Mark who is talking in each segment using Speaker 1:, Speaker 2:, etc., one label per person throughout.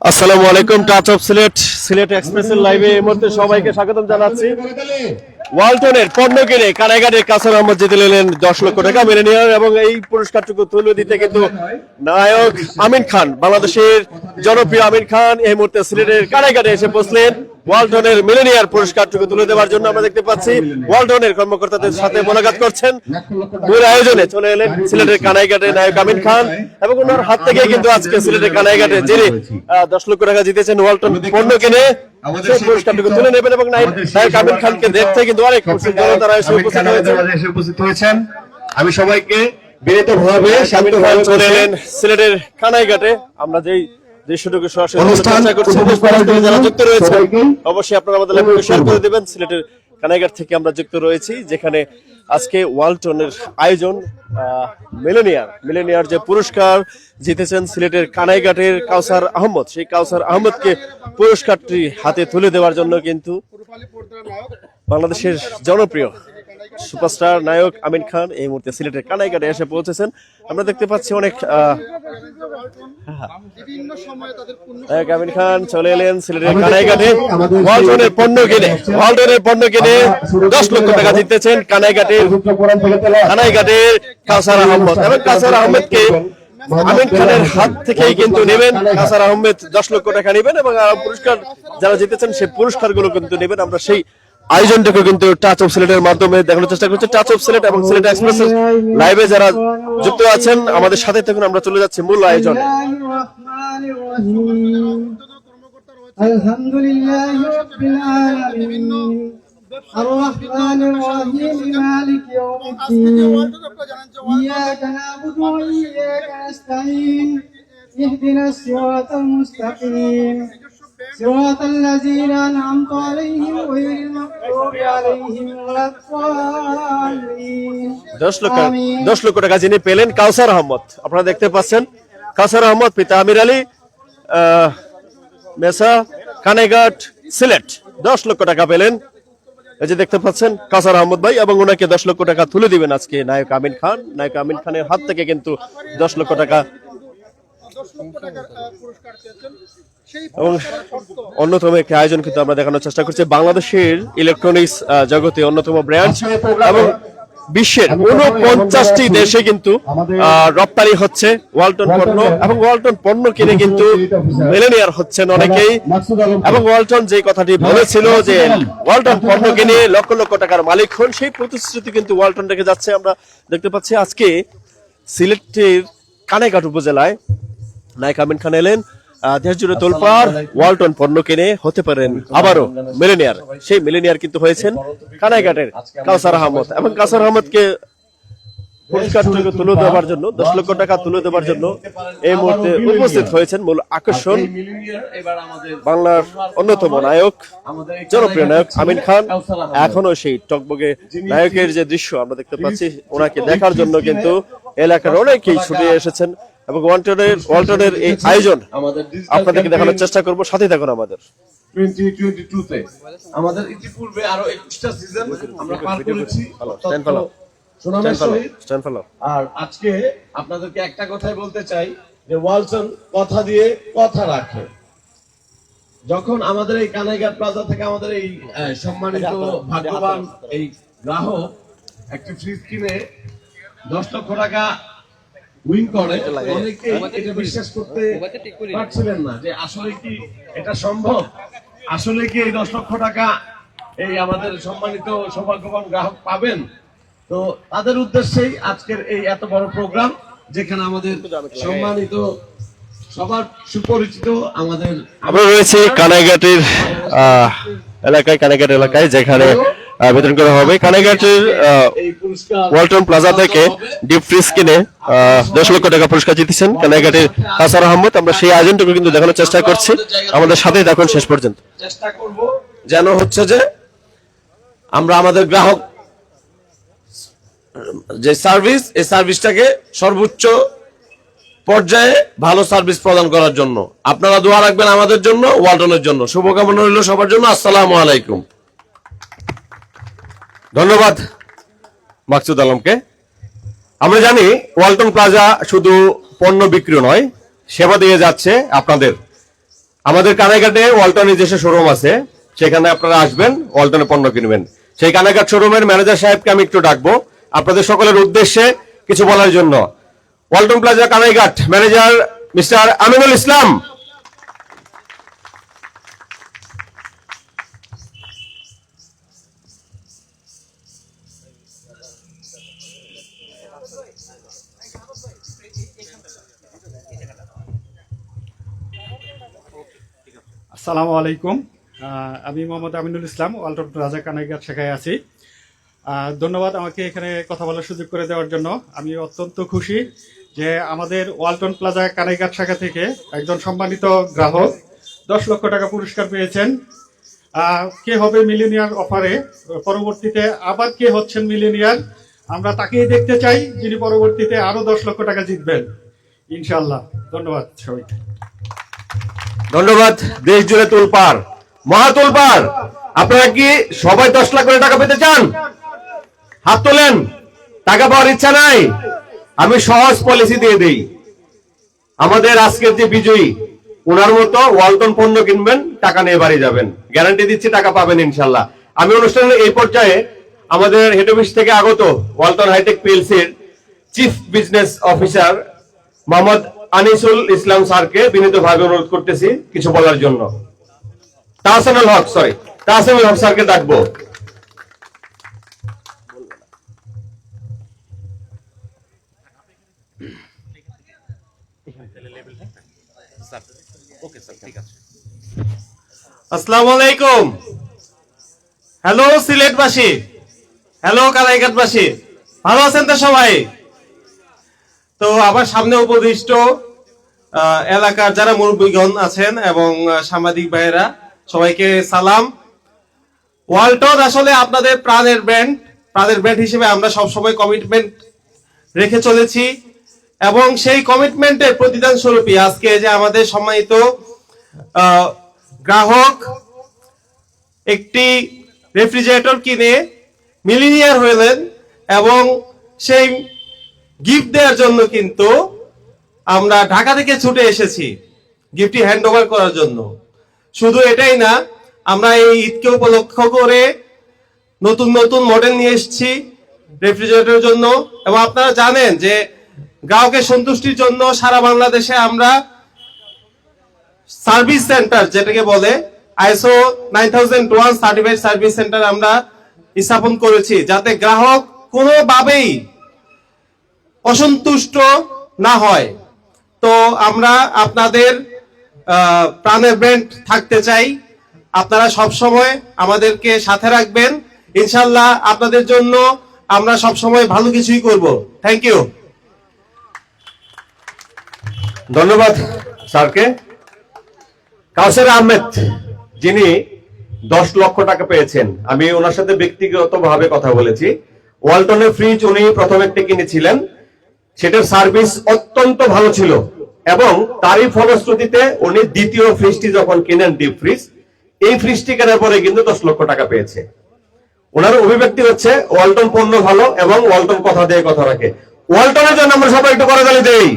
Speaker 1: আসসালামু আলাইকুম touch of Sylhet Sylhet এক্সপ্রেসের লাইভে এই মুহূর্তে সবাইকে স্বাগতম জানাচ্ছি। ওয়ালটনের পণ্য কিনে কানাইঘাটের কাসার আহমদ জিতে নিলেন দশ লক্ষ টাকা মেনে নিয়ে এবং এই পুরস্কারটুকু তুলে দিতে কিন্তু নায়ক আমিন খান, বাংলাদেশের জনপ্রিয় আমিন খান এই মুহূর্তে সিলেটের কানাইঘাটে এসে পৌঁছলেন ওয়ালটনের মিলেনিয়ার পুরস্কারটুকু তুলে দেওয়ার জন্য আমরা দেখতে পাচ্ছি। ওয়ালটনের কর্মকর্তাদের সাথে মোলাকাত করছেন। মূল আয়োজনে চলে এলেন সিলেটের কানাইঘাটে নায়ক আমিন খান এবং ওনার হাত থেকে কিন্তু আজকে সিলেটের কানাইঘাটে যিনি দশ লক্ষ টাকা জিতেছেন ওয়ালটন পণ্য কিনে পুরস্কারটুকু তুলে নেবেন এবং নায়ক নায়ক আমিন খানকে দেখতে কিন্তু অনেক জনতারা এসে উপস্থিত হয়েছে
Speaker 2: এসে উপস্থিত হয়েছেন। আমি সবাইকে বিনীত ভাবে
Speaker 1: চলে এলেন সিলেটের কানাইঘাটে। আমরা যেই দৃশ্যটুকু সরাসরি করছি। যারা যুক্ত রয়েছে অবশ্যই আপনারা আমাদের লাইভে শেয়ার করে দিবেন। সিলেটের কানাইঘাট থেকে আমরা যুক্ত রয়েছি যেখানে আজকে ওয়ালটনের আয়োজন মিলেনিয়ার। মিলেনিয়ার যে পুরস্কার জিতেছেন সিলেটের কানাইঘাটের কাউসার আহমদ। সেই কাউসার আহমদকে পুরস্কারটি হাতে তুলে দেওয়ার জন্য কিন্তু বাংলাদেশের জনপ্রিয় সুপারস্টার নায়ক আমিন খান এই মুহূর্তে সিলেটের কানাইঘাটে এসে পৌঁছেছেন। আমরা দেখতে পাচ্ছি অনেক আহ,
Speaker 3: বিভিন্ন সময়ে তাদের পূর্ণ
Speaker 1: নায়ক আমিন খান চলে এলেন সিলেটের কানাইঘাটে। ওয়ালটনের পণ্য কিনে ওয়ালটনের পণ্য কিনে দশ লক্ষ টাকা জিতেছেন কানাইঘাটের
Speaker 2: থেকে
Speaker 1: কানাইঘাটের কাসার আহমদ। এবং কাসার আহমেদকে আমিন খানের হাত থেকেই কিন্তু নেবেন। কাসার আহমেদ দশ লক্ষ টাকা নেবেন এবং পুরস্কার যারা জিতেছেন সেই পুরস্কারগুলো কিন্তু নেবেন। আমরা সেই আয়োজনটুকু কিন্তু টাচ অফ সিলেটের মাধ্যমে দেখানোর চেষ্টা করছি টাচ অফ সিলেট এবং সিলেট এক্সপ্রেস লাইভে যারা যুক্ত আছেন আমাদের সাথে থাকুন আমরা চলে যাচ্ছি মূল আয়োজনে
Speaker 4: الحمد لله رب العالمين الرحمن الرحيم مالك يوم
Speaker 3: আজকে যে
Speaker 4: الدين
Speaker 3: ওয়ার্ল্ড আপনারা জানেন যে ওয়ার্ল্ড
Speaker 4: إياك نعبد وإياك نستعين اهدنا الصراط المستقيم صراط الذين أنعمت عليهم غير المغضوب عليهم ولا الضالين
Speaker 1: দশ লক্ষ
Speaker 4: آمين
Speaker 1: দশ লক্ষ টাকা যিনি পেলেন কাউসার আহমদ আপনারা দেখতে পাচ্ছেন কাউসার আহমদ পিতা আমির আলী আহ, মেসা কানেঘাট সিলেট দশ লক্ষ টাকা পেলেন এই যে দেখতে পাচ্ছেন কাসার আহমদ ভাই এবং ওনাকে দশ লক্ষ টাকা তুলে দিবেন আজকে নায়ক আমিন খান নায়ক আমিন খানের হাত থেকে কিন্তু দশ লক্ষ টাকা এবং অন্যতম একটি আয়োজন কিন্তু আমরা দেখানোর চেষ্টা করছি। বাংলাদেশের ইলেকট্রনিক্স জগতে অন্যতম ব্র্যান্ড এবং বিশ্বের উনপঞ্চাশটি দেশে কিন্তু রপ্তানি হচ্ছে ওয়ালটন পণ্য এবং ওয়ালটন পণ্য কিনে কিন্তু মিলেনিয়ার হচ্ছেন অনেকেই। এবং ওয়ালটন যে কথাটি বলেছিল যে ওয়ালটন পণ্য কিনে লক্ষ লক্ষ টাকার মালিক হন, সেই প্রতিশ্রুতি কিন্তু ওয়ালটন রেখে যাচ্ছে। আমরা দেখতে পাচ্ছি আজকে সিলেটের কানাইঘাট উপজেলায় নায়ক আমিন খান এলেন। দেশ জুড়ে তোলপার ওয়ালটন পণ্য কিনে হতে পারেন আবারও মিলেনিয়ার। সেই মিলেনিয়ার কিন্তু হয়েছেন কানাইঘাটের কাউসার আহমদ। এবং কাউসার আহমদকে পুরস্কারটুকু তুলে দেওয়ার জন্য দশ লক্ষ টাকা তুলে দেওয়ার জন্য এই মুহূর্তে উপস্থিত হয়েছেন মূল আকর্ষণ বাংলার অন্যতম নায়ক জনপ্রিয় নায়ক আমিন খান। এখনও সেই টকবগে নায়কের যে দৃশ্য আমরা দেখতে পাচ্ছি ওনাকে দেখার জন্য কিন্তু এলাকার অনেকেই ছুটে এসেছেন। এবং ওয়ালটনের ওয়ালটনের এই আয়োজন আপনাদেরকে দেখানোর চেষ্টা করব। সাথে থাকুন আমাদের।
Speaker 5: 2022 তে আমাদের ইতিপূর্বে আরও একুশটা সিজন আমরা পার করেছি. সুনামের সহিত।
Speaker 1: স্ট্যান্ড ফলো
Speaker 5: আর আজকে আপনাদেরকে একটা কথাই বলতে চাই যে ওয়ালসন কথা দিয়ে কথা রাখে। যখন আমাদের এই কানাইঘাট প্লাজা থেকে আমাদের এই সম্মানিত ভাগ্যবান এই গ্রাহক একটি ফ্রিজ কিনে দশ লক্ষ টাকা উইন করে অনেকেই এটা বিশ্বাস করতে পারছিলেন না যে আসলে কি এটা সম্ভব? আসলে কি এই দশ লক্ষ টাকা এই আমাদের সম্মানিত সৌভাগ্যবান গ্রাহক পাবেন? তো তাদের উদ্দেশ্যেই আজকের এই এত বড় প্রোগ্রাম যেখানে আমাদের সম্মানিত সবার সুপরিচিত আমাদের
Speaker 1: আমরা রয়েছি কানাইঘাটের আহ, এলাকায় কানাইঘাট এলাকায় যেখানে বিতরণ করা হবে। কানাইঘাটের ওয়ালটন প্লাজা থেকে ডিপ ফ্রিজ কিনে দশ লক্ষ টাকা পুরস্কার জিতেছেন কানাইঘাটের হাসান আহমদ। আমরা সেই আয়োজনটুকু কিন্তু দেখানোর চেষ্টা করছি। আমাদের সাথেই দেখুন শেষ পর্যন্ত।
Speaker 5: চেষ্টা করব যেন হচ্ছে যে আমরা আমাদের গ্রাহক, যে সার্ভিস, এই সার্ভিসটাকে সর্বোচ্চ পর্যায়ে ভালো সার্ভিস প্রদান করার জন্য। আপনারা দোয়া রাখবেন আমাদের জন্য, ওয়ালটনের জন্য। শুভকামনা রইল সবার জন্য। আসসালামু আলাইকুম।
Speaker 1: ধন্যবাদ, মাকসুদ আলমকে। আমরা জানি ওয়ালটন প্লাজা শুধু পণ্য বিক্রি নয়,
Speaker 2: সেবা দিয়ে যাচ্ছে আপনাদের। আমাদের কানাইঘাটে ওয়ালটন নিজস্ব শোরুম আছে, সেখানে আপনারা আসবেন, ওয়ালটনে পণ্য কিনবেন। সেই কানাইঘাট শোরুমের ম্যানেজার সাহেবকে আমি একটু ডাকবো। আপনাদের সকলের উদ্দেশ্যে কিছু বলার জন্য। Walton plaza Kanaighat manager mister Aminul Islam.
Speaker 3: আসসালামু আলাইকুম। আমি মোহাম্মদ আমিনুল ইসলাম ওয়ালটন রাজা কানাইগার শাখায় আছি। ধন্যবাদ আমাকে এখানে কথা বলার সুযোগ করে দেওয়ার জন্য। আমি অত্যন্ত খুশি যে আমাদের ওয়ালটন প্লাজা কানাইঘাট শাখা থেকে একজন সম্মানিত গ্রাহক দশ লক্ষ টাকা পুরস্কার পেয়েছেন। কে হবে মিলেনিয়ার অফারে? পরবর্তীতে আবার কে হচ্ছেন মিলেনিয়ার? আমরা তাকেই দেখতে চাই, যিনি পরবর্তীতে আরও দশ লক্ষ টাকা জিতবেন। ইনশাল্লাহ ধন্যবাদ সবাইকে।
Speaker 2: ধন্যবাদ, দেশ জুড়ে তুলপার মহা তুলপার আপনারা কি সবাই দশ লাখ করে টাকা পেতে চান? হাত তোলেন, টাকা পাওয়ার ইচ্ছা নাই। আমি সহজ পলিসি দিয়ে দেই। আমাদের আজকের যে বিজয়ী, ওনার মতো ওয়ালটন পণ্য কিনবেন, টাকা নিয়ে বাড়ি যাবেন। গ্যারান্টি দিচ্ছি, টাকা পাবেন ইনশাল্লাহ। আমি অনুষ্ঠানের এই পর্যায়ে আমাদের হেড অফিস থেকে আগত Walton hi tech পিএলসির chief business officer Mohammad Anisul Islam স্যারকে বিনীতভাবে অনুরোধ করতেছি কিছু বলার জন্য। তাহসানুল হক সরি তাহসানুল হক স্যারকে ডাকবো।
Speaker 6: হ্যালো সিলেটবাসী। হ্যালো কালাইঘাটবাসী। ভালো আছেন তো সবাই? তো আমার সামনে উপদিষ্ট এলাকার যারা মুরব্বীগণ আছেন এবং সাংবাদিক ভাইয়েরা, সবাইকে সালাম। ওয়ালটন আসলে আপনাদের প্রাণের ব্র্যান্ড প্রাণের ব্র্যান্ড হিসেবে আমরা সবসময় কমিটমেন্ট রেখে চলেছি। এবং সেই কমিটমেন্টের প্রতিদান স্বরূপই আজকে যে আমাদের সম্মানিত গ্রাহক একটি রেফ্রিজারেটর কিনে মিলিনিয়ার হলেন এবং সেই গিফট দেওয়ার জন্য কিন্তু আমরা ঢাকা থেকে ছুটে এসেছি গিফটটি হ্যান্ড ওভার করার জন্য। শুধু এটাই না, আমরা এই ঈদকে উপলক্ষ করে নতুন নতুন মডেল নিয়ে এসেছি রেফ্রিজারেটরের জন্য। এবং আপনারা জানেন যে গ্রাহকের সন্তুষ্টির জন্য সারা বাংলাদেশে আমরা সার্ভিস সেন্টার যেটাকে বলে ISO nine thousand one certified service centre আমরা স্থাপন করেছি। যাতে গ্রাহক কোনোভাবেই অসন্তুষ্ট না হয়। তো আমরা আপনাদের প্রাণের ব্র্যান্ড থাকতে চাই। আপনারা সব সময় আমাদেরকে সাথে রাখবেন। ইনশাল্লাহ আপনাদের জন্য আমরা সব সময় ভালো কিছুই করব। থ্যাংক ইউ
Speaker 2: ধন্যবাদ, স্যারকে। কাউসার আহমেদ যিনি দশ লক্ষ টাকা পেয়েছেন। আমি ওনার সাথে ব্যক্তিগতভাবে কথা বলেছি। ওয়ালটনের ফ্রিজ উনি প্রথম একটি কিনেছিলেন। সেটার সার্ভিস অত্যন্ত ভালো ছিল এবং তারই ফলশ্রুতিতে উনি দ্বিতীয় ফ্রিজটি যখন কিনেন, ডিপ ফ্রিজ, এই ফ্রিজটি কেনার পরে কিন্তু দশ লক্ষ টাকা পেয়েছে। ওনার অভিব্যক্তি হচ্ছে, ওয়ালটন পণ্য ভালো এবং ওয়ালটন কথা দিয়ে কথা রাখে। ওয়ালটনের জন্য আমরা সবাই একটু করে তালি দেই।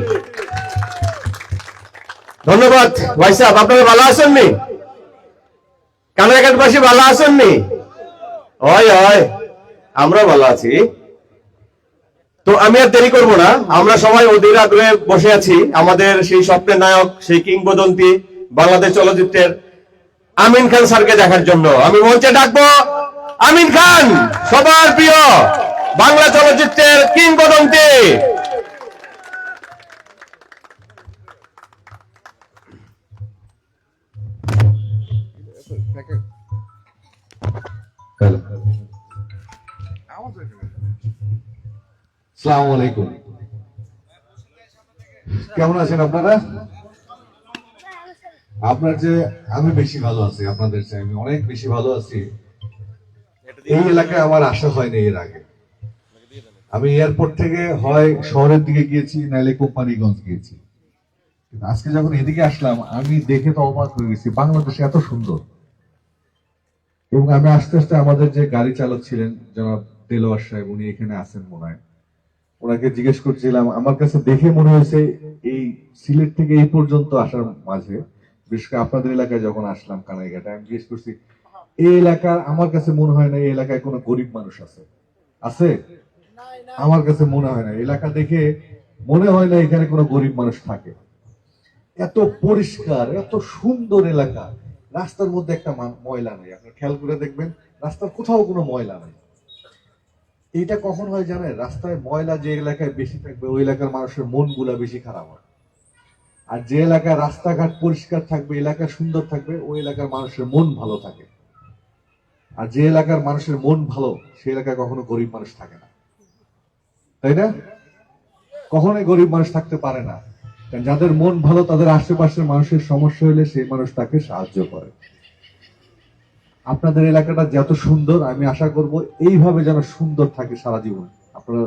Speaker 2: ধন্যবাদ, ভাই সাহেব, আপনারা ভালো আছেননি কানারঘাটবাসী ভালো আসেননি হয় হয় আমরা ভালো আছি। তো আমি আর দেরি করব না। আমরা সবাই অধীর আগ্রহে বসে আছি। আমাদের সেই স্বপ্নের নায়ক, সেই কিংবদন্তি বাংলাদেশ চলচ্চিত্রের আমিন খান স্যারকে দেখার জন্য। আমি মঞ্চে ডাকবো আমিন খান, সবার প্রিয় বাংলা চলচ্চিত্রের কিংবদন্তি।
Speaker 7: সালাম আলাইকুম। কেমন আছেন আপনারা? আপনার যে, আমি বেশি ভালো আছি, আপনাদের আমি অনেক বেশি ভালো আছি। এই এলাকায় আমার হয়নি এর আগে। আমি এয়ারপোর্ট থেকে হয় শহরের দিকে গিয়েছি, নাইলে কোম্পানিগঞ্জ গিয়েছি। কিন্তু আজকে যখন এদিকে আসলাম, আমি দেখে তো অবাক হয়ে গেছি, বাংলাদেশ এত সুন্দর। এবং আমি আস্তে আস্তে আমাদের যে গাড়ি চালক ছিলেন, জনাব দেলোয়ার সাহেব, উনি এখানে আছেন মনে হয়। ওনাকে জিজ্ঞেস করছিলাম, আমার কাছে দেখে মনে হয়েছে এই সিলেট থেকে এই পর্যন্ত আসার মাঝে, বিশেষ করে আপনাদের এলাকায় যখন আসলাম কানাইঘাটে, আমি জিজ্ঞেস করছি, এই এলাকার আমার কাছে মনে হয় না এই এলাকায় কোনো গরিব মানুষ আছে? আছে? আমার কাছে মনে হয় না। এলাকা দেখে মনে হয় না এখানে কোনো গরিব মানুষ থাকে। এত পরিষ্কার, এত সুন্দর এলাকা। রাস্তার মধ্যে একটা ময়লা নেই। আপনার খেয়াল করে দেখবেন, রাস্তার কোথাও কোনো ময়লা নেই। এইটা কখন হয় জানেন? রাস্তায় ময়লা যে এলাকায় বেশি থাকবে, ওই এলাকার মানুষের মনগুলা বেশি খারাপ হয়। আর যে এলাকায় রাস্তাঘাট পরিষ্কার থাকবে, এলাকা সুন্দর থাকবে, ওই এলাকার মানুষের মন ভালো থাকে। আর যে এলাকার মানুষের মন ভালো, সে এলাকায় কখনো গরিব মানুষ থাকে না। তাই না? কখনোই গরিব মানুষ থাকতে পারে না। যাদের মন ভালো, তাদের আশেপাশের মানুষের সমস্যা হলে সেই মানুষ তাকে সাহায্য করে। আপনাদের এলাকাটা যত সুন্দর, আমি আশা করব এইভাবে যেন সুন্দর থাকে সারা জীবন। আপনারা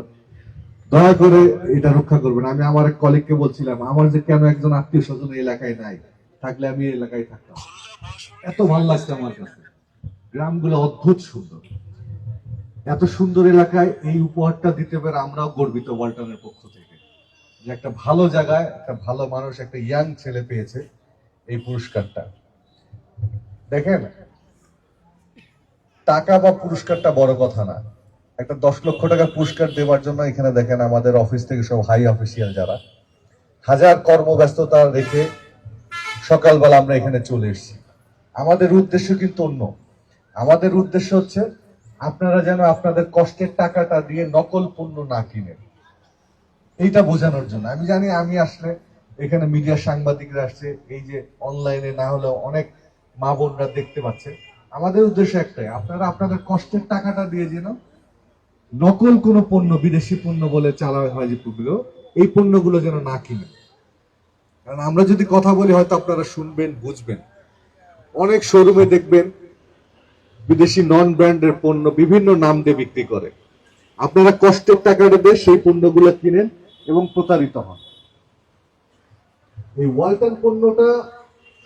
Speaker 7: দয়া করে এটা রক্ষা করবেন। আমি আমার এক কলিগকে বলছিলাম, আমার যে কেন একজন আত্মীয় স্বজন এলাকায় নাই? থাকলে আমি এলাকায় থাকতাম। এত ভালো লাগছে আমার কাছে। গ্রামগুলো অদ্ভুত সুন্দর। এত সুন্দর এলাকায় এই উপহারটা দিতে পেরে আমরাও গর্বিত ওয়ালটনের পক্ষ থেকে। যে একটা ভালো জায়গায় একটা ভালো মানুষ, একটা ইয়াং ছেলে পেয়েছে এই পুরস্কারটা। দেখেন টাকা বা পুরস্কারটা বড় কথা না। একটা দশ লক্ষ টাকা পুরস্কার দেওয়ার জন্য এখানে দেখেন আমাদের অফিস থেকে সব হাই অফিসিয়াল যারা। হাজার কর্মব্যস্ততা রেখে সকালবেলা আমরা এখানে চলে এসেছি। আমাদের উদ্দেশ্য কিন্তু অন্য। আমাদের উদ্দেশ্য হচ্ছে আপনারা যেন আপনাদের কষ্টের টাকাটা দিয়ে নকল পণ্য না কিনেন। এইটা বোঝানোর জন্য। আমি জানি আমি আসলে এখানে মিডিয়া সাংবাদিকরা আসছে, এই যে অনলাইনে না হলেও অনেক মা বোনরা দেখতে পাচ্ছে। আমাদের উদ্দেশ্য একটাই, আপনারা আপনাদের কষ্টের টাকাটা দিয়ে যেন নকল কোনো পণ্য, বিদেশি পণ্য বলে চালা হয় যে পণ্যগুলো এই পণ্যগুলো যেন না কিনে কারণ আমরা যদি কথা বলি, হয়তো আপনারা শুনবেন, বুঝবেন। অনেক শোরুমে দেখবেন, বিদেশি নন ব্র্যান্ডের পণ্য বিভিন্ন নাম দিয়ে বিক্রি করে। আপনারা কষ্টের টাকাটা দিয়ে সেই পণ্যগুলো কিনেন এবং প্রতারিত হন। এই ওয়ালটন পণ্যটা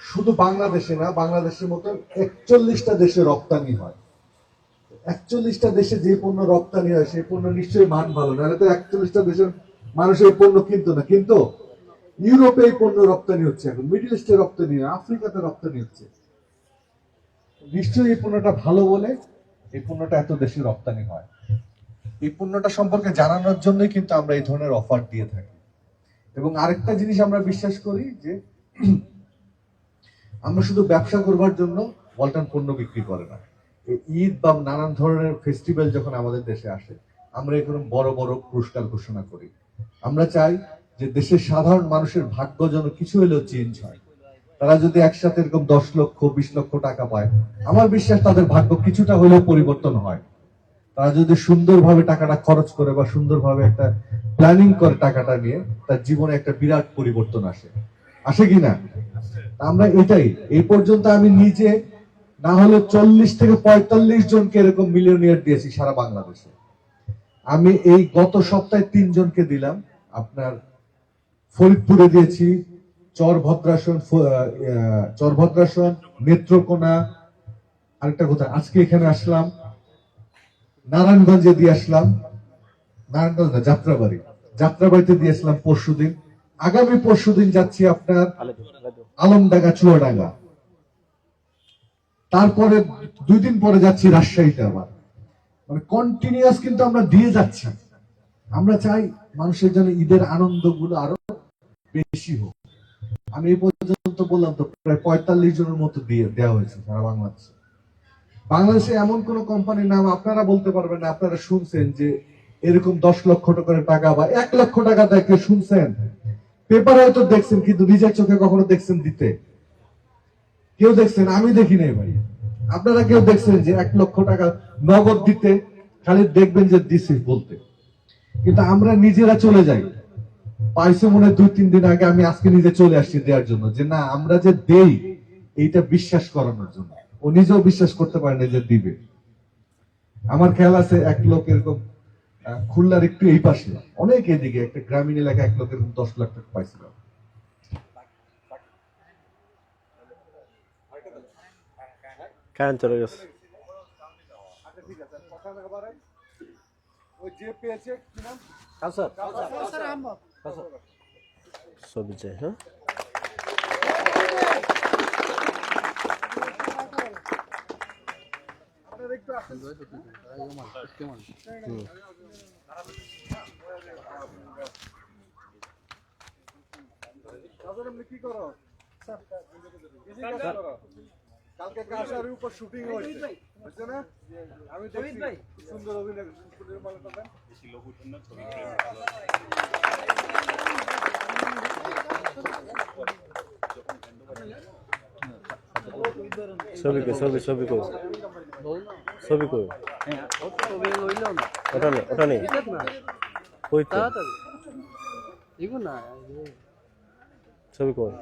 Speaker 7: শুধু বাংলাদেশে না, বাংলাদেশের মতন একচল্লিশটা দেশে রপ্তানি হয়। একচল্লিশটা দেশে যে পণ্য রপ্তানি হয়, সেই পণ্য নিশ্চয়ই মান ভালো। নাহলে তো একচল্লিশটা দেশের মানুষ এই পণ্য কিনতো না। কিন্তু ইউরোপে এই পণ্য রপ্তানি হচ্ছে এখন। মিডিল ইস্টে রপ্তানি হয় আফ্রিকাতে রপ্তানি হচ্ছে। নিশ্চয়ই এই পণ্যটা ভালো বলে এই পণ্যটা এত দেশে রপ্তানি হয়। এই পণ্যটা সম্পর্কে জানানোর জন্যই কিন্তু আমরা এই ধরনের অফার দিয়ে থাকি। এবং আরেকটা জিনিস আমরা বিশ্বাস করি যে আমরা শুধু ব্যবসা করবার জন্য ওয়ালটন পণ্য বিক্রি করে না। ঈদ বা নানান ধরনের ফেস্টিভ্যাল যখন আমাদের দেশে আসে, আমরা এরকম বড় বড় পুরস্কার ঘোষণা করি। আমরা চাই যে দেশের সাধারণ মানুষের ভাগ্য যেন কিছু হলেও চেঞ্জ হয়। তারা যদি একসাথে এরকম দশ লক্ষ, বিশ লক্ষ টাকা পায়, আমার বিশ্বাস তাদের ভাগ্য কিছুটা হলেও পরিবর্তন হয়। তারা যদি সুন্দরভাবে টাকাটা খরচ করে বা সুন্দরভাবে একটা প্ল্যানিং করে টাকাটা নিয়ে, তার জীবনে একটা বিরাট পরিবর্তন আসে। আসে কিনা আমরা এটাই। এই পর্যন্ত আমি নিজে না হলে চল্লিশ থেকে পঁয়তাল্লিশ জনকে এরকম মিলিয়নিয়ার দিয়েছি সারা বাংলাদেশে। আমি এই গত সপ্তাহে তিনজনকে দিলাম। আপনার ফরিদপুরে দিয়েছি চর ভদ্রাসন চর ভদ্রাসন নেত্রকোনা, আরেকটা কথা আজকে এখানে আসলাম। নারায়ণগঞ্জে দিয়ে আসলাম। নারায়ণগঞ্জ না, যাত্রাবাড়ি। যাত্রাবাড়িতে দিয়ে আসলাম পরশুদিন। আগামী পরশুদিন যাচ্ছি আপনার আলমডাঙ্গা, চুয়াডাঙ্গা। তারপরে দুই দিন পরে যাচ্ছি রাজশাহীতে আবার। মানে কন্টিনিউয়াস কিন্তু আমরা দিয়ে যাচ্ছি। আমরা চাই মানুষের জন্য ঈদের আনন্দগুলো আরও বেশি হোক। আমি এই পর্যন্ত বললাম তো, প্রায় পঁয়তাল্লিশ জনের মতো দিয়ে দেওয়া হয়েছে সারা বাংলাদেশে। বাংলাদেশে এমন কোন কোম্পানির নাম আপনারা বলতে পারবেন আপনারা শুনছেন যে এরকম দশ লক্ষ করে টাকা বা এক লক্ষ টাকা দেখে শুনছেন? পেপারে হয়তো দেখছেন, কিন্তু নিজের চোখে কখনো দেখছেন দিতে। কেউ দেখছেন? আমি দেখি নাই ভাই। আপনারা কেউ দেখছেন যে এক লক্ষ টাকা নগদ দিতে, খালি দেখবেন যে দিছি বলতে। কিন্তু আমরা নিজেরা চলে যাই। পাইছে মনে দুই তিন দিন আগে আমি আজকে নিজে চলে আসছি দেওয়ার জন্য যে না, আমরা যে দেই, এইটা বিশ্বাস করানোর জন্য। ও নিজেও বিশ্বাস করতে পারে না যে দিবে। আমার খেয়াল আছে এক লোক এরকম খুলনার একটু এই পাশে অনেক এদিকে একটা গ্রামীণ এলাকা এক লোক এরকম দশ লাখ টাকা পাইছিল।
Speaker 1: কারেন্ট চলে গেছে।
Speaker 7: ওই যে পেয়েছে কি নাম
Speaker 1: হ্যাঁ?
Speaker 7: কি করো? কালকে কাশারের উপর শুটিং হয়েছে বুঝছ না আমি দেখছি কি সুন্দর অভিনয় সুন্দর
Speaker 1: কই ছবি ছবি কই ছবি কই ওটা নেই ওটা নেই কই তো ছবি কই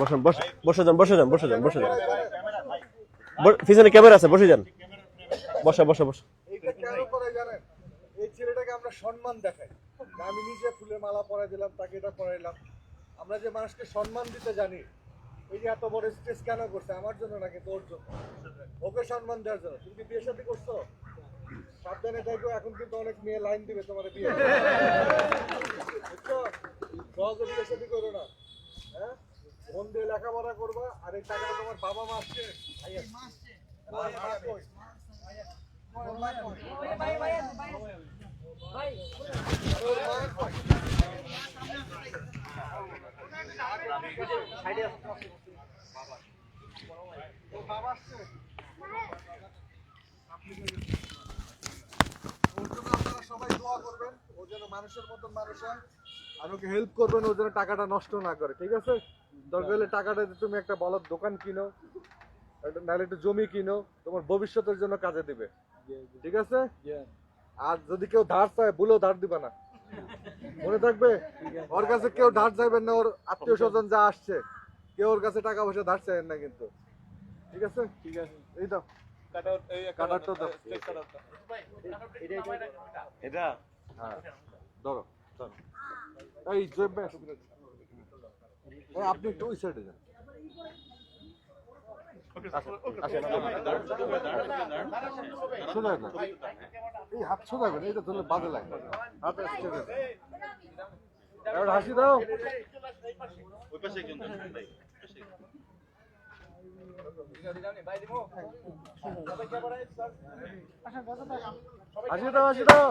Speaker 1: বসেন বসে বসে যান বসে যান বসে যান বসে যান। ব- পিছনে ক্যামেরা আছে বসে যান। বসে বসে বসে।
Speaker 7: এই ছেলেটাকে আমরা সম্মান দেখাই। আমি নিজে ফুলের মালা পরাই দিলাম তাকে এটা পরাইলাম আমরা যে মানুষকে সম্মান দিতে জানি এই যে এত বড় স্টেজ কেন করছে? আমার জন্য নাকি তোর জন্য? ওকে সম্মান দেওয়ার জন্য। তুমি কি বিয়ে শাদী করছ? সাবধানে থাকো এখন কিন্তু অনেক মেয়ে লাইন দিবে তোমার বিয়ে বুঝছ? সহজে বিয়ে করো না। হ্যাঁ? মন দিয়ে লেখাপড়া করবা আর এই টাকাটা তোমার বাবা মা আসছে। ভাই আসছে। আর মা কই? তোর মা কই? ওর জন্য আপনারা সবাই দোয়া করবেন ও যেন মানুষের মতন মানুষ হয় আর ওকে হেল্প করবেন ও যেন টাকাটা নষ্ট না করে ঠিক আছে দরকার হলে টাকাটা তুমি একটা বলার দোকান কিনো একটা নাহলে একটু জমি কিনো তোমার ভবিষ্যতের জন্য কাজে দিবে ঠিক আছে আর যদি কেউ ধার চায় বলেও ধার দিবা না মনে থাকবে ওর কাছে কেউ ধার চাইবেন না ওর আত্মীয় স্বজন যা আসছে কেউ ওর কাছে টাকা পয়সা ধার চাইবেন না কিন্তু ঠিক আছে ঠিক আছে এই দাও কাটারটা দাও
Speaker 6: এটা
Speaker 7: হ্যাঁ ধরো ধরো। এই আসুন। এই আপনি একটু ওই সাইডে যান। এই হাত সোজা করেন, এইটা ধরলে বাজে লাগে। হাত। এবার হাসি দাও। হাসি দাও হাসি দাও।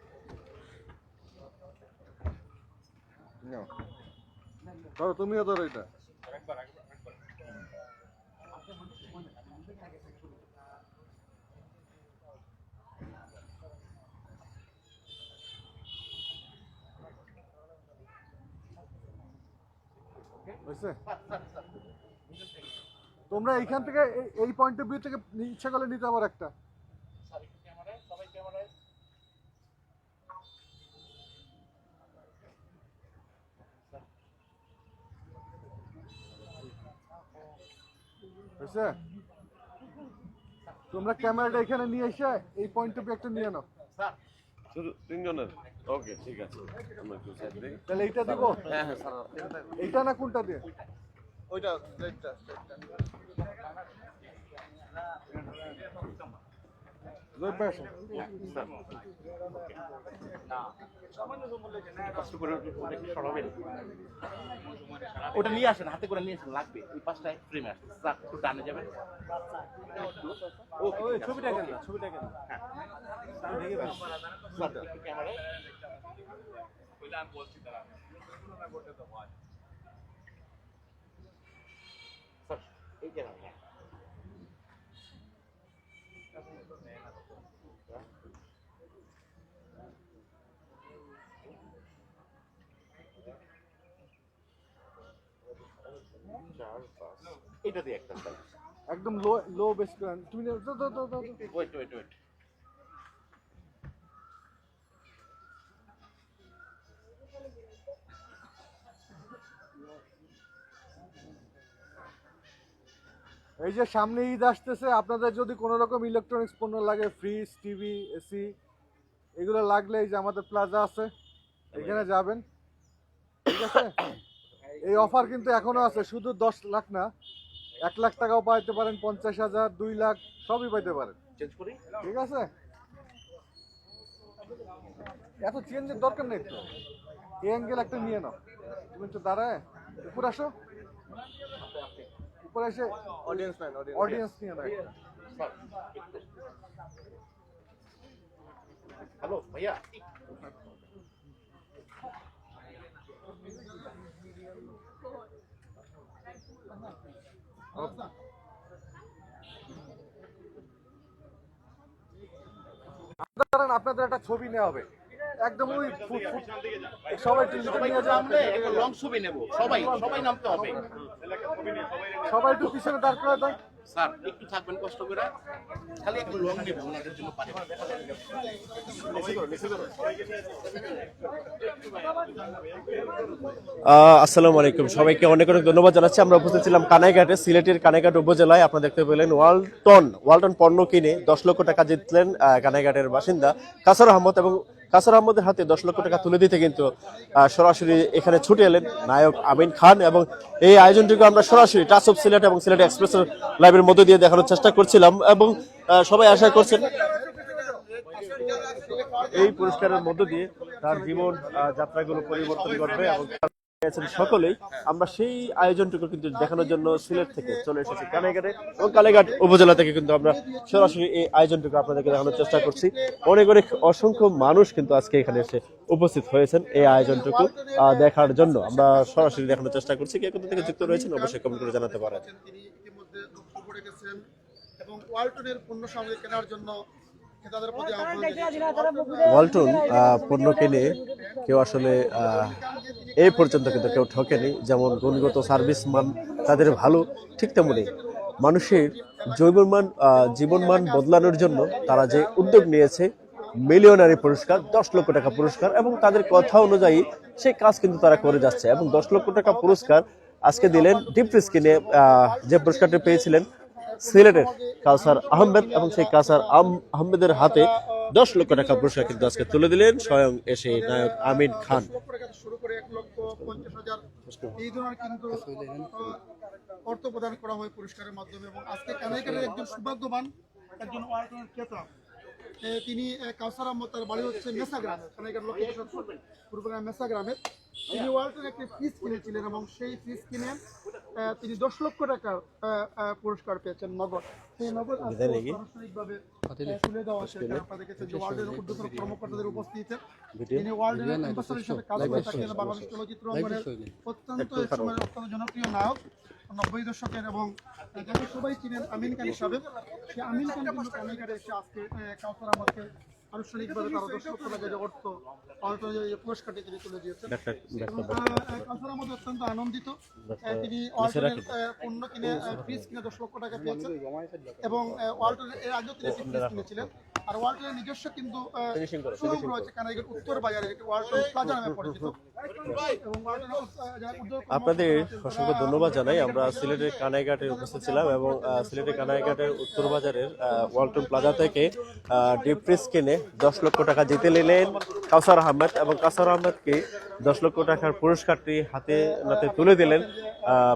Speaker 7: ধরো তুমিও ধরো এটা। তোমরা এইখান থেকে এই পয়েন্ট অফ ভিউ থেকে ইচ্ছা করলে নিতে আবার একটা। হয়েছে? তোমরা ক্যামেরাটা এখানে নিয়ে এসে এই পয়েন্ট অফ ভিউ একটা নিয়ে নাও।
Speaker 2: শুধু তিনজনের? ওকে ঠিক আছে। আমরা একটু সাইড দিই।
Speaker 7: তাহলে এইটা দিব?
Speaker 2: হ্যাঁ হ্যাঁ স্যার।
Speaker 7: এইটা না কোনটা দিয়ে?
Speaker 2: ওইটা
Speaker 7: ভাই আসুন।
Speaker 8: ওটা নিয়ে আসেন হাতে করে নিয়ে আসেন লাগবে। ওই পাঁচটায় ফ্রেমে আসবে। স্যার একটু ডানে যাবেন। ছবিটা কেন? ছবিটা কেন? ক্যামেরায় স্যার এই ক্যামেরা এটা দিয়ে একটা
Speaker 9: একদম লো লো বেস তুমি দাও, দাও।
Speaker 8: ওয়েট ওয়েট ওয়েট
Speaker 9: এই যে সামনে ঈদ আসতেছে আপনাদের যদি কোনো রকম ইলেকট্রনিক্স পণ্য লাগে ফ্রিজ টিভি এসি এগুলো লাগলে এই যে আমাদের প্লাজা আছে এখানে যাবেন। ঠিক আছে? এই অফার কিন্তু এখনও আছে শুধু দশ লাখ না। এক লাখ টাকাও পাইতে পারেন পঞ্চাশ হাজার দুই লাখ সবই পাইতে পারেন।
Speaker 8: চেঞ্জ করি?
Speaker 9: ঠিক আছে? এত চেঞ্জের দরকার নেই তো। এই অ্যাঙ্গেল একটা নিয়ে নাও। তুমি একটু দাঁড়ায় উপর আসো। উপরে এসে
Speaker 1: অডিয়েন্স
Speaker 9: অডিয়েন্স নিয়ে নাও।
Speaker 8: হ্যালো ভাইয়া।
Speaker 9: দাঁড়ান আপনাদের একটা ছবি নেওয়া হবে। একদম ওই সবাই নিয়ে যান
Speaker 8: লং ছবি নেব। সবাই সবাই নামতে হবে।
Speaker 9: সবাই একটু পিছনে দাঁড় করে দেন।
Speaker 8: স্যার, একটু থাকবেন কষ্ট করে। খালি একটু লং নেব, ওনাদের জন্য
Speaker 1: আসসালামু আলাইকুম। সবাইকে অনেক অনেক ধন্যবাদ জানাচ্ছি। আমরা উপস্থিত ছিলাম কানাইঘাটে, সিলেটের কানাইঘাট উপজেলায়। আপনারা দেখতে পেলেন ওয়ালটন ওয়ালটন পণ্য কিনে দশ লক্ষ টাকা জিতলেন কানাইঘাটের বাসিন্দা কাসার আহমদ এবং কাসার আহমদের হাতে দশ লক্ষ টাকা তুলে দিতে কিন্তু সরাসরি এখানে ছুটে এলেন নায়ক আমিন খান এবং এই আয়োজনটিকে আমরা সরাসরি টাচ অফ সিলেট এবং সিলেট এক্সপ্রেস লাইভের মধ্যে দিয়ে দেখানোর চেষ্টা করছিলাম এবং সবাই আশা করছেন এই পুরস্কারের মধ্য দিয়ে তার জীবন যাত্রাগুলো পরিবর্তন করবে এবং পেয়েছেন সকলেই। আমরা সেই আয়োজনটুকু কিন্তু দেখানোর জন্য সিলেট থেকে চলে এসেছি কানাইঘাটে এবং কালীঘাট উপজেলা থেকে কিন্তু আমরা সরাসরি এই আয়োজনটুকু আপনাদেরকে দেখানোর চেষ্টা করছি। অনেক অনেক অসংখ্য মানুষ কিন্তু আজকে এখানে এসে উপস্থিত হয়েছেন এই আয়োজনটুকু দেখার জন্য। আমরা সরাসরি দেখানোর চেষ্টা করছি। কে কোথা থেকে যুক্ত রয়েছেন অবশ্যই কমেন্ট করে জানাতে পারেন।
Speaker 10: এবং ওয়ালটনের পণ্য কেনার জন্য
Speaker 1: ওয়ালটন পণ্য কিনে কেউ আসলে আহ, এই পর্যন্ত কিন্তু কেউ ঠকেনি। যেমন গুণগত সার্ভিস মান তাদের ভালো ঠিক তেমনি মানুষের জৈবমান জীবনমান বদলানোর জন্য তারা যে উদ্যোগ নিয়েছে মিলিয়নারি পুরস্কার দশ লক্ষ টাকা পুরস্কার এবং তাদের কথা অনুযায়ী সেই কাজ কিন্তু তারা করে যাচ্ছে। এবং দশ লক্ষ টাকা পুরস্কার আজকে দিলেন ডিপ ফ্রিজ কিনে যে পুরস্কারটি পেয়েছিলেন সিলেটের কাউসার আহমেদ এবং সেই কাউসার আহমেদের হাতে দশ লক্ষ টাকা পুরস্কার কিন্তু আজকে তুলে দিলেন। স্বয়ং এসে নায়ক আমিন খান।
Speaker 10: অর্থ প্রদান করা হয় পুরস্কারের মাধ্যমে এবং আজকে কানাইকারের একজন সৌভাগ্যবান একজন ক্রেতা। তিনি কাউসার আহমদ তার বাড়ি হচ্ছে মেসা গ্রামে। কানাইকার লক্ষ্মীপ্রসাদ পূর্বগ্রাম মেসা গ্রামে। তিনি ওয়ালটন একটি ফ্রিজ কিনেছিলেন এবং সেই ফ্রিজ কিনে তিনি দশ লক্ষ টাকার পুরস্কার পেয়েছেন নগদ। সেই নগদ আনুষ্ঠানিকভাবে তুলে দেওয়া যে ওয়ার্ল্ডের ঊর্ধ্বতন কর্মকর্তাদের উপস্থিতিতে তিনি ওয়ার্ল্ডের অ্যাম্বাসাডর হিসেবে কাজ করে থাকেন বাংলাদেশ চলচ্চিত্র অঙ্গনের অত্যন্ত এক সময়ের অত্যন্ত জনপ্রিয় নায়ক। নব্বই দশকের এবং যাকে সবাই চিনেন আমিন খান হিসাবে সেই আমিন খান কিন্তু কানাইঘাটে এসে আজকে কাউসার আহমদকে আনুষ্ঠানিকভাবে তারা দশ লক্ষ যে অর্থ অর্থ- যে পুরস্কারটি তিনি তুলে দিয়েছেন। কাউসার আহমদ অত্যন্ত আনন্দিত তিনি ওয়ালটনের আহ, পণ্য কিনে ফ্রিজ কিনে দশ লক্ষ টাকা পেয়েছেন এবং আহ, ওয়ালটনের এর আগেও তিনি একটি ফ্রিজ কিনেছিলেন। আর ওয়ালটনের নিজস্ব কিন্তু শোরুম রয়েছে কানাইঘাট উত্তর বাজারে যেটি ওয়ালটন প্লাজা নামে পরিচিত।
Speaker 1: আপনাদের অসংখ্য ধন্যবাদ জানাই। আমরা সিলেটের কানাইঘাটে উপস্থিত ছিলাম এবং সিলেটের কানাইঘাটের উত্তর বাজারের ওয়ালটন প্লাজা থেকে ডিপ ফ্রিজ কিনে দশ লক্ষ টাকা জিতে নিলেন কাউসার আহমেদ এবং কাউসার আহমেদকে দশ লক্ষ টাকার পুরস্কারটি হাতে নাতে তুলে দিলেন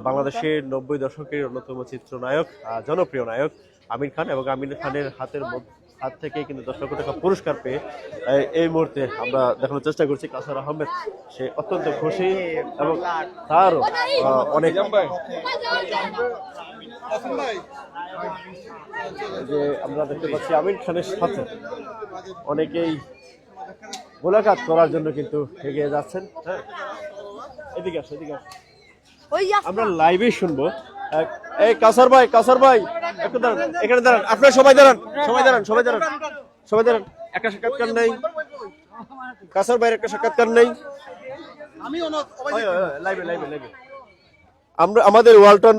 Speaker 1: বাংলাদেশের নব্বই দশকের অন্যতম চিত্রনায়ক জনপ্রিয় নায়ক আমির খান এবং আমির খানের হাতের মধ্যে হাত থেকে কিন্তু দশ লক্ষ টাকা পুরস্কার পেয়ে এই মুহূর্তে আমরা দেখানোর চেষ্টা করছি কাসার আহমেদ। সে অত্যন্ত খুশি এবং তারও আহ, অনেক যে আমরা দেখতে পাচ্ছি আমির খানের সাথে। অনেকেই মোলাকাত করার জন্য কিন্তু এগিয়ে যাচ্ছেন। হ্যাঁ এদিকে আসো এদিকে আসো। আমরা লাইভে শুনব। এই কাসার ভাই কাসার ভাই, একটু দাঁড়ান, এখানে দাঁড়ান, আপনারা সবাই দাঁড়ান সবাই দাঁড়ান সবাই দাঁড়ান সবাই দাঁড়ান, একটা সাক্ষাৎকার নেই। কাসার ভাইয়ের একটা সাক্ষাৎকার নেই। আমরা, আমাদের ওয়ালটন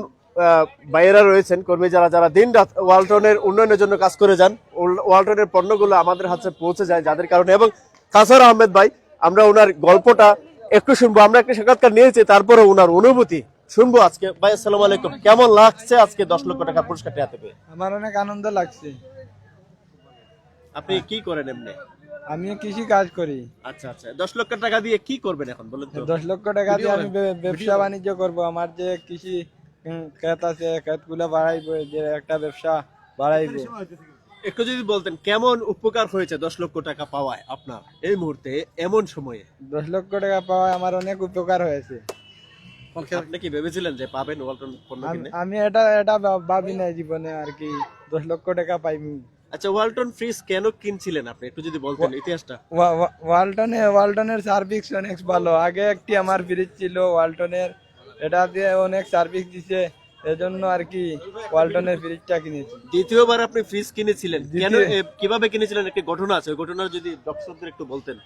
Speaker 1: বাইরা রয়েছেন, কর্মী যারা যারা দিন রাত ওয়ালটনের উন্নয়নের জন্য কাজ করে যান ওয়ালটনের পণ্যগুলো আমাদের হাতে পৌঁছে যায় যাদের কারণে। এবং কাসার আহমেদ ভাই, আমরা ওনার গল্পটা একটু শুনব, আমরা একটা সাক্ষাৎকার নিয়েছি, তারপরে ওনার অনুভূতি। শুনব আজকে। ভাই আসসালামু আলাইকুম। কেমন লাগছে আজকে দশ লক্ষ টাকা পুরস্কারটা হাতে পেয়ে?
Speaker 4: আমার অনেক আনন্দ লাগছে।
Speaker 1: আপনি কি করেন এমনি?
Speaker 4: আমি কৃষি কাজ করি।
Speaker 1: আচ্ছা আচ্ছা। দশ লক্ষ টাকা দিয়ে কি করবেন এখন বলেন তো?
Speaker 4: দশ লক্ষ টাকা দিয়ে আমি ব্যবসা বাণিজ্য করব। আমার যে কৃষি ক্ষেত আছে ক্ষেতগুলা বাড়াইবো যে একটা ব্যবসা বাড়াইবো।
Speaker 1: একটু যদি বলতেন কেমন উপকার হয়েছে দশ লক্ষ টাকা পাওয়ায় আপনার এই মুহূর্তে এমন সময়ে?
Speaker 4: দশ লক্ষ টাকা পাওয়ায় আমার অনেক উপকার হয়েছে।
Speaker 1: আপনি কি ভেবেছিলেন যে পাবেন ওয়ালটন পণ্য কিনে?
Speaker 4: আমি এটা এটা ভাবি নাই জীবনে আর কি। দশ লক্ষ টাকা পাইবো
Speaker 1: আচ্ছা ওয়ালটন ফ্রিজ কেন কিনছিলেন আপনি? একটু যদি বলতেন ইতিহাসটা।
Speaker 4: ওয়া- ওয়া- ওয়ালটনে ওয়ালটনের সার্ভিস অনেক ভালো। আগে একটি আমার ফ্রিজ ছিল ওয়ালটনের এটা দিয়ে অনেক সার্ভিস দিছে। এজন্য আর কি ওয়ালটনের ফ্রিজটা কিনেছি।
Speaker 1: দ্বিতীয়বার আপনি ফ্রিজ কিনেছিলেন। কেন কীভাবে কিনেছিলেন? একটি ঘটনা আছে। ওই ঘটনা যদি দর্শকদের একটু বলতেন।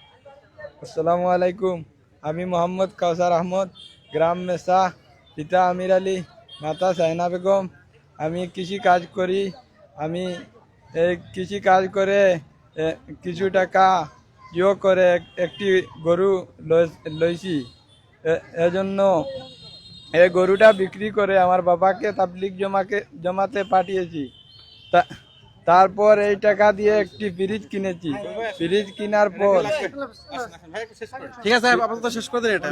Speaker 4: আসসালামু আলাইকুম। আমি মোহাম্মদ কাউসার আহমদ। গ্রাম মেসা পিতা আমির আলী, মাতা সাইনা বেগম। আমি কৃষি কাজ করি। আমি এই কৃষি কাজ করে কিছু টাকা ইয়ে করে একটি গরু লই- লইছি। এজন্য এই গরুটা বিক্রি করে আমার বাবাকে তাবলিক জমাকে, জমাতে পাঠিয়েছি। তা- তারপর এই টাকা দিয়ে একটি ফ্রিজ কিনেছি। ফ্রিজ কেনার পর
Speaker 6: ঠিক আছে আপাতত শেষ করে দেন এটা।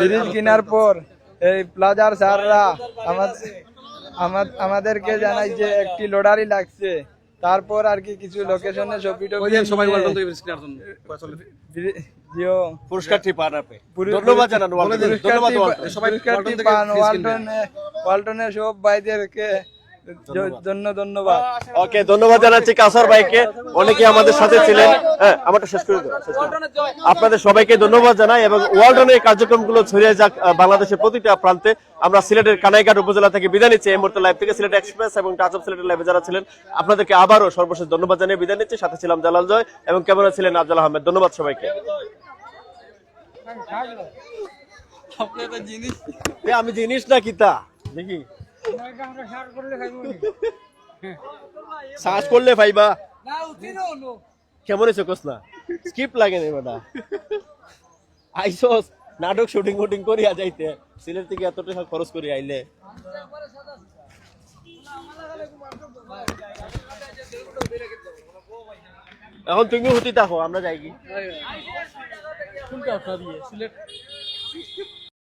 Speaker 4: ফ্রিজ কেনার পর এই প্লাজার স্যাররা আমাদের আমাদেরকে জানাই যে একটি লটারি লাগছে। তারপর আর কি কিছু লোকেশনে ছবি
Speaker 6: সবাই
Speaker 1: পুরস্কারটি পান আপনি ধন্যবাদ জানান
Speaker 4: পুরস্কারটি
Speaker 1: ওয়ালটন।
Speaker 4: পান। ওয়ালটনে সব ভাইদেরকে জন্য ধন্যবাদ।
Speaker 1: ওকে ধন্যবাদ জানাচ্ছি কাসার ভাইকে। অনেকে আমাদের সাথে ছিলেন। হ্যাঁ আমারটা শেষ করে দাও, শেষ করে দাও। আপনাদের সবাইকে ধন্যবাদ জানাই এবং ওয়ালটনের এই কার্যক্রমগুলো ছড়িয়ে যাক বাংলাদেশের প্রতিটা প্রান্তে। আমরা সিলেটের কানাইঘাট উপজেলা থেকে বিদায় নিচ্ছি। এই মুহূর্তে লাইভ থেকে সিলেট এক্সপ্রেস এবং টাচ অফ সিলেটের লাইভে যারা ছিলেন আপনাদেরকে আবারও সর্বশেষ ধন্যবাদ জানিয়ে বিদায় নিচ্ছি। সাথে ছিলাম জালাল জয় এবং ক্যামেরা ছিলেন আফজাল আহমেদ। ধন্যবাদ সবাইকে। আমি জিনিস না কিতা? দেখি। সার্চ করলে ভাইবা কেমন হয়েছে কোস না? স্কিপ লাগে না বেটা আইসোস নাটক শুটিং শুটিং করিয়া যাইতে। সিলেট থেকে এত টাকা খরচ করি আইলে। এখন তুমি হুতি থাকো আমরা যাই কি। সিলেট?